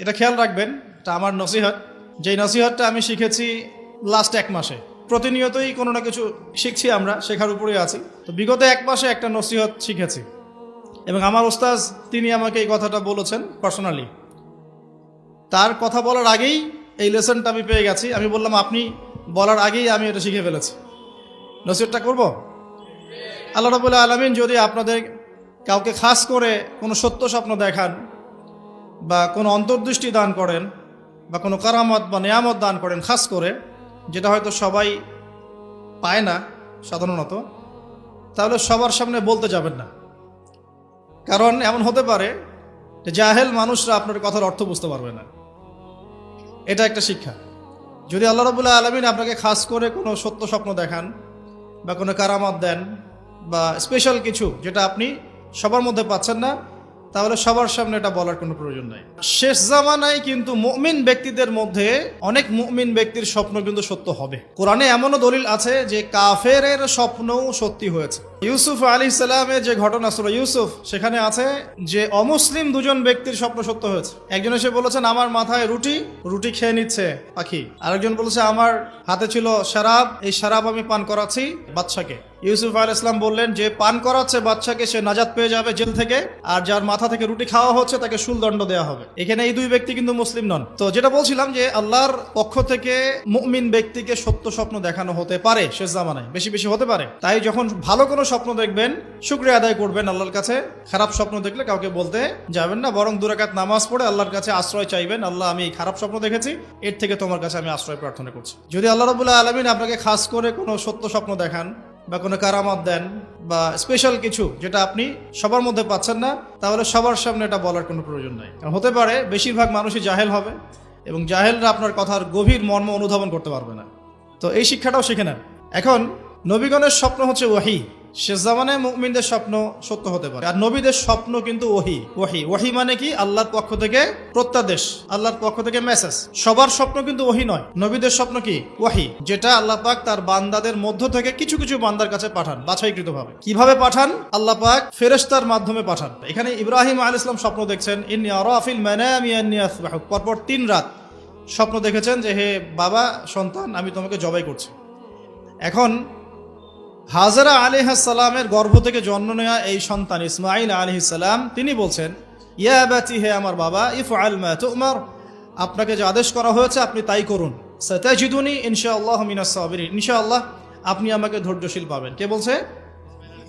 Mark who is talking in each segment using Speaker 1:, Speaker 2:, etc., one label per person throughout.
Speaker 1: এটা খেয়াল রাখবেন, এটা আমার নসিহত। যেই নসিহতটা আমি শিখেছি লাস্ট এক মাসে। প্রতিনিয়তই কোনো না কিছু শিখছি আমরা, শেখার উপরেই আছি। তো বিগত এক মাসে একটা নসিহত শিখেছি। এবং আমার ওস্তাজ তিনি আমাকে এই কথাটা বলেছেন পার্সোনালি তার কথা বলার আগেই এই লেসনটা আমি পেয়ে গেছি। আমি বললাম, আপনি বলার আগেই আমি এটা শিখে ফেলেছি। নসিহতটা করব? আল্লাহ রবুল্লাহ আলমিন যদি আপনাদের কাউকে খাস করে কোনো সত্য স্বপ্ন দেখান বা কোনো অন্তর্দৃষ্টি দান করেন বা কোনো কারামত বা নেয়ামত দান করেন, খাস করে, যেটা হয়তো সবাই পায় না সাধারণত, তাহলে সবার সামনে বলতে যাবেন না। কারণ এমন হতে পারে যে জাহেল মানুষরা আপনার কথার অর্থ বুঝতে পারবে না। এটা একটা শিক্ষা। যদি আল্লাহ রবুল্লাহ আলমিন আপনাকে খাস করে কোনো সত্য স্বপ্ন দেখান বা কোনো কারামত দেন বা স্পেশাল কিছু যেটা আপনি সবার মধ্যে পাচ্ছেন না তাহলে সবার সামনে এটা বলার কোনো প্রয়োজন নাই। শেষ জামানায় কিন্তু মুমিন ব্যক্তিদের মধ্যে অনেক মুমিন ব্যক্তির স্বপ্ন কিন্তু সত্য হবে। কোরআনে এমনও দলিল আছে যে কাফের স্বপ্নও সত্যি হয়েছে। ইউসুফ আলী সালামের যে ঘটনা ছিল ইউসুফ, সেখানে আছে যে অমুসলিম দুজন ব্যক্তির স্বপ্ন সত্য হয়েছে। একজন এসে বলেছেন, আমার মাথায় রুটি রুটি খেয়ে নিচ্ছে পাখি আরেকজন বলেছে, আমার হাতে ছিল শারাব, এই শারাব আমি পান করাচ্ছি বাচ্চাকে ইউসুফ আল ইসলাম বললেন, যে পান করাচ্ছে বাচ্চাকে সে নাজাত পেয়ে যাবে জেল থেকে, আর যার মাথা থেকে রুটি খাওয়া হচ্ছে, তাকে শুলদণ্ড দেওয়া হবে। এখানে এই দুই ব্যক্তি কিন্তু মুসলিম নন। তো যেটা বলছিলাম যে আল্লাহর পক্ষ থেকে মুমিন ব্যক্তিকে সত্য স্বপ্ন দেখানো হতে পারে শেষ জামানায়, বেশি বেশি হতে পারে। তাই যখন ভালো কোনো স্বপ্ন দেখবেন, শুক্রিয়া আদায় করবেন আল্লাহর কাছে। খারাপ স্বপ্ন দেখলে কাউকে বলতে যাবেন না, বরং দুরাকাত নামাজ পড়ে আল্লাহর কাছে আশ্রয় চাইবেন, আল্লাহ আমি এই খারাপ স্বপ্ন দেখেছি, এর থেকে তোমার কাছে আমি আশ্রয় প্রার্থনা করছি। যদি আল্লাহ রবুল্লাহ আলমিন আপনাকে খাস করে কোনো সত্য স্বপ্ন দেখান, বা কোনো কারামত দেন, বা স্পেশাল কিছু যেটা আপনি সবার মধ্যে পাচ্ছেন না, তাহলে সবার সামনে এটা বলার কোনো প্রয়োজন নাই। হতে পারে বেশিরভাগ মানুষই জাহেল হবে, এবং জাহেলরা আপনার কথার গভীর মর্ম অনুধাবন করতে পারবে না। তো এই শিক্ষাটাও শিখে নেন। এখন, নবীগণের স্বপ্ন হচ্ছে ওয়াহি। শেষ জামানে মুমিনদের স্বপ্ন সত্য হতে পারে। আর নবীদের স্বপ্ন কিন্তু ওহি। ওহি। ওহি মানে কি? আল্লাহর পক্ষ থেকে প্রত্যাদেশ, আল্লাহর পক্ষ থেকে মেসেজ সবার স্বপ্ন কিন্তু ওহি নয়। নবীদের স্বপ্ন কি? ওহি, যেটা আল্লাহ পাক তার বান্দাদের মধ্য থেকে কিছু কিছু বান্দার কাছে পাঠান বাছাইকৃত ভাবে কীভাবে পাঠান? আল্লাহ পাক ফেরেশতার মাধ্যমে পাঠান। এখানে ইব্রাহিম আল ইসলাম স্বপ্ন দেখছেন, ইন্নি আরাফিল আসবাহুক পরপর তিন রাত স্বপ্ন দেখেছেন যে, হে বাবা, সন্তান, আমি তোমাকে জবাই করছি। এখন হাজারা আলী আলিহাসাল্লামের গর্ভ থেকে জন্ম নেওয়া এই সন্তান ইসমাইল আলিহিসাল্লাম তিনি বলছেন, ইয়া ব্যাচি হে আমার বাবা ইফ আল তোমার। আপনাকে যে আদেশ করা হয়েছে, আপনি তাই করুন। সতাজিদুনি ইনশা আল্লাহ মিনাসাবির ইনশা আল্লাহ আপনি আমাকে ধৈর্যশীল পাবেন। কে বলছে?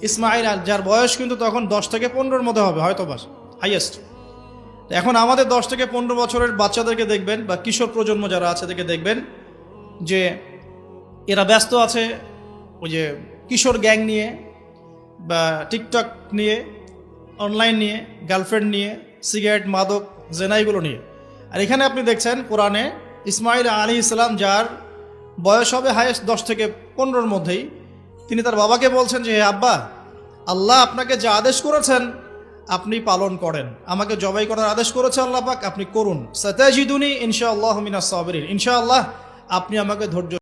Speaker 1: ইসমাইল আল- যার বয়স কিন্তু তখন দশ থেকে পনেরোর মধ্যে হবে, হয়তো বাস হাইয়েস্ট এখন আমাদের দশ থেকে পনেরো বছরের বাচ্চাদেরকে দেখবেন, বা কিশোর প্রজন্ম যারা আছে, তাদেরকে দেখবেন যে, এরা ব্যস্ত আছে, ওই যে কিশোর গ্যাং নিয়ে বা টিকটক নিয়ে, অনলাইন নিয়ে, গার্লফ্রেন্ড নিয়ে, সিগারেট, মাদক, জেনাইগুলো নিয়ে। আর এখানে আপনি দেখছেন কোরআনে ইসমাইল আলী ইসলাম যার বয়স হবে হায়েস্ট দশ থেকে পনেরোর মধ্যেই, তিনি তার বাবাকে বলছেন যে, হে আব্বা, আল্লাহ আপনাকে যে আদেশ করেছেন, আপনি পালন করেন। আমাকে জবাই করার আদেশ করেছে আল্লাহ পাক, আপনি করুন। সতাজিদুনি ইনশা আল্লাহ মিনা সাবরিন। ইনশা আল্লাহ আপনি আমাকে ধৈর্য